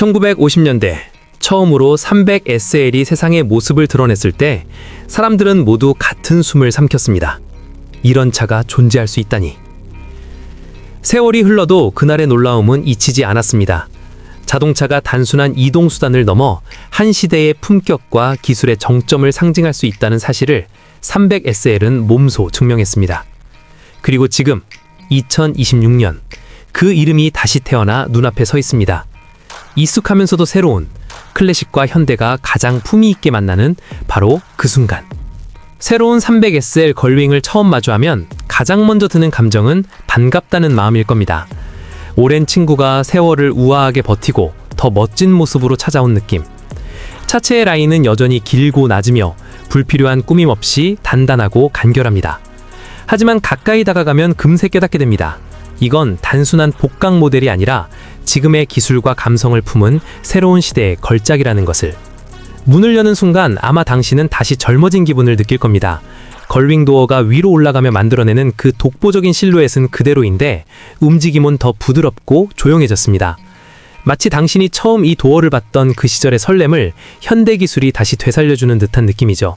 1950년대 처음으로 300SL이 세상의 모습을 드러냈을 때 사람들은 모두 같은 숨을 삼켰습니다. 이런 차가 존재할 수 있다니. 세월이 흘러도 그날의 놀라움은 잊히지 않았습니다. 자동차가 단순한 이동 수단을 넘어 한 시대의 품격과 기술의 정점을 상징할 수 있다는 사실을 300SL은 몸소 증명했습니다. 그리고 지금 2026년 그 이름이 다시 태어나 눈앞에 서 있습니다. 익숙하면서도 새로운 클래식과 현대가 가장 품위 있게 만나는 바로 그 순간. 새로운 300SL 걸윙을 처음 마주하면 가장 먼저 드는 감정은 반갑다는 마음일 겁니다. 오랜 친구가 세월을 우아하게 버티고 더 멋진 모습으로 찾아온 느낌. 차체의 라인은 여전히 길고 낮으며 불필요한 꾸밈 없이 단단하고 간결합니다. 하지만 가까이 다가가면 금세 깨닫게 됩니다. 이건 단순한 복강 모델이 아니라 지금의 기술과 감성을 품은 새로운 시대의 걸작이라는 것을. 문을 여는 순간 아마 당신은 다시 젊어진 기분을 느낄 겁니다. 걸윙 도어가 위로 올라가며 만들어내는 그 독보적인 실루엣은 그대로인데 움직임은 더 부드럽고 조용해졌습니다. 마치 당신이 처음 이 도어를 봤던 그 시절의 설렘을 현대 기술이 다시 되살려주는 듯한 느낌이죠.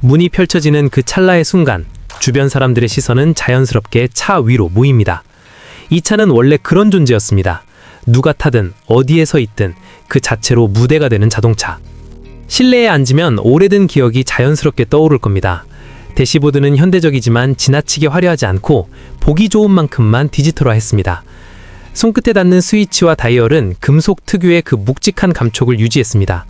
문이 펼쳐지는 그 찰나의 순간 주변 사람들의 시선은 자연스럽게 차 위로 모입니다. 이 차는 원래 그런 존재였습니다. 누가 타든 어디에 서 있든 그 자체로 무대가 되는 자동차. 실내에 앉으면 오래된 기억이 자연스럽게 떠오를 겁니다. 대시보드는 현대적이지만 지나치게 화려하지 않고 보기 좋은 만큼만 디지털화했습니다. 손끝에 닿는 스위치와 다이얼은 금속 특유의 그 묵직한 감촉을 유지했습니다.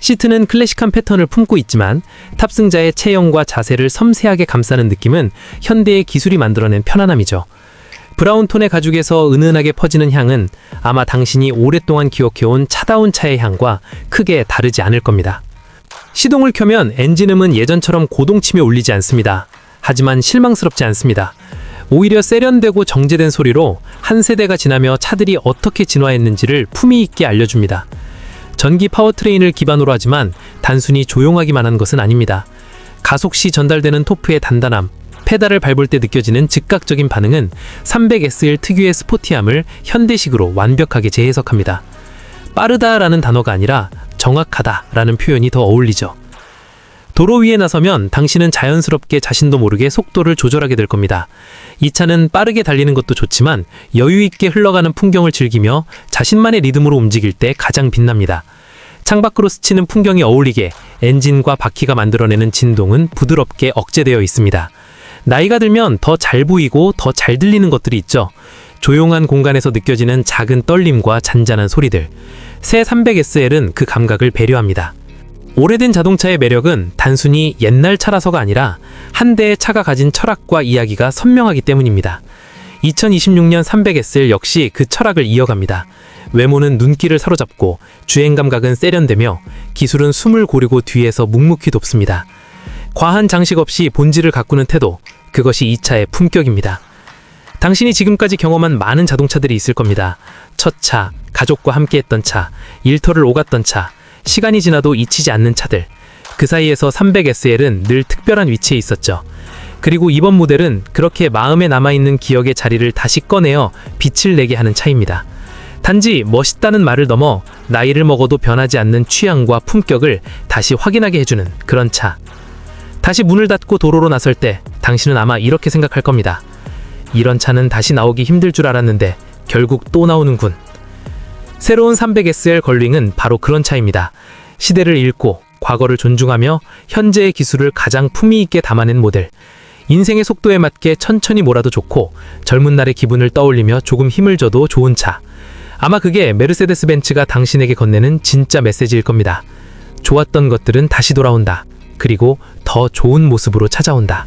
시트는 클래식한 패턴을 품고 있지만 탑승자의 체형과 자세를 섬세하게 감싸는 느낌은 현대의 기술이 만들어낸 편안함이죠. 브라운 톤의 가죽에서 은은하게 퍼지는 향은 아마 당신이 오랫동안 기억해온 차다운 차의 향과 크게 다르지 않을 겁니다. 시동을 켜면 엔진음은 예전처럼 고동치며 울리지 않습니다. 하지만 실망스럽지 않습니다. 오히려 세련되고 정제된 소리로 한 세대가 지나며 차들이 어떻게 진화했는지를 품위 있게 알려줍니다. 전기 파워트레인을 기반으로 하지만 단순히 조용하기만 한 것은 아닙니다. 가속 시 전달되는 토프의 단단함, 페달을 밟을 때 느껴지는 즉각적인 반응은 300SL 특유의 스포티함을 현대식으로 완벽하게 재해석합니다. 빠르다라는 단어가 아니라 정확하다라는 표현이 더 어울리죠. 도로 위에 나서면 당신은 자연스럽게 자신도 모르게 속도를 조절하게 될 겁니다. 이 차는 빠르게 달리는 것도 좋지만 여유 있게 흘러가는 풍경을 즐기며 자신만의 리듬으로 움직일 때 가장 빛납니다. 창밖으로 스치는 풍경이 어울리게 엔진과 바퀴가 만들어내는 진동은 부드럽게 억제되어 있습니다. 나이가 들면 더 잘 보이고 더 잘 들리는 것들이 있죠. 조용한 공간에서 느껴지는 작은 떨림과 잔잔한 소리들. 새 300SL은 그 감각을 배려합니다. 오래된 자동차의 매력은 단순히 옛날 차라서가 아니라 한 대의 차가 가진 철학과 이야기가 선명하기 때문입니다. 2026년 300SL 역시 그 철학을 이어갑니다. 외모는 눈길을 사로잡고 주행 감각은 세련되며 기술은 숨을 고르고 뒤에서 묵묵히 돕습니다. 과한 장식 없이 본질을 가꾸는 태도, 그것이 이 차의 품격입니다. 당신이 지금까지 경험한 많은 자동차들이 있을 겁니다. 첫 차, 가족과 함께 했던 차, 일터를 오갔던 차, 시간이 지나도 잊히지 않는 차들. 그 사이에서 300SL은 늘 특별한 위치에 있었죠. 그리고 이번 모델은 그렇게 마음에 남아있는 기억의 자리를 다시 꺼내어 빛을 내게 하는 차입니다. 단지 멋있다는 말을 넘어 나이를 먹어도 변하지 않는 취향과 품격을 다시 확인하게 해주는 그런 차. 다시 문을 닫고 도로로 나설 때 당신은 아마 이렇게 생각할 겁니다. 이런 차는 다시 나오기 힘들 줄 알았는데 결국 또 나오는군. 새로운 300SL 걸링은 바로 그런 차입니다. 시대를 읽고 과거를 존중하며 현재의 기술을 가장 품위 있게 담아낸 모델. 인생의 속도에 맞게 천천히 몰아도 좋고 젊은 날의 기분을 떠올리며 조금 힘을 줘도 좋은 차. 아마 그게 메르세데스 벤츠가 당신에게 건네는 진짜 메시지일 겁니다. 좋았던 것들은 다시 돌아온다. 그리고 더 좋은 모습으로 찾아온다.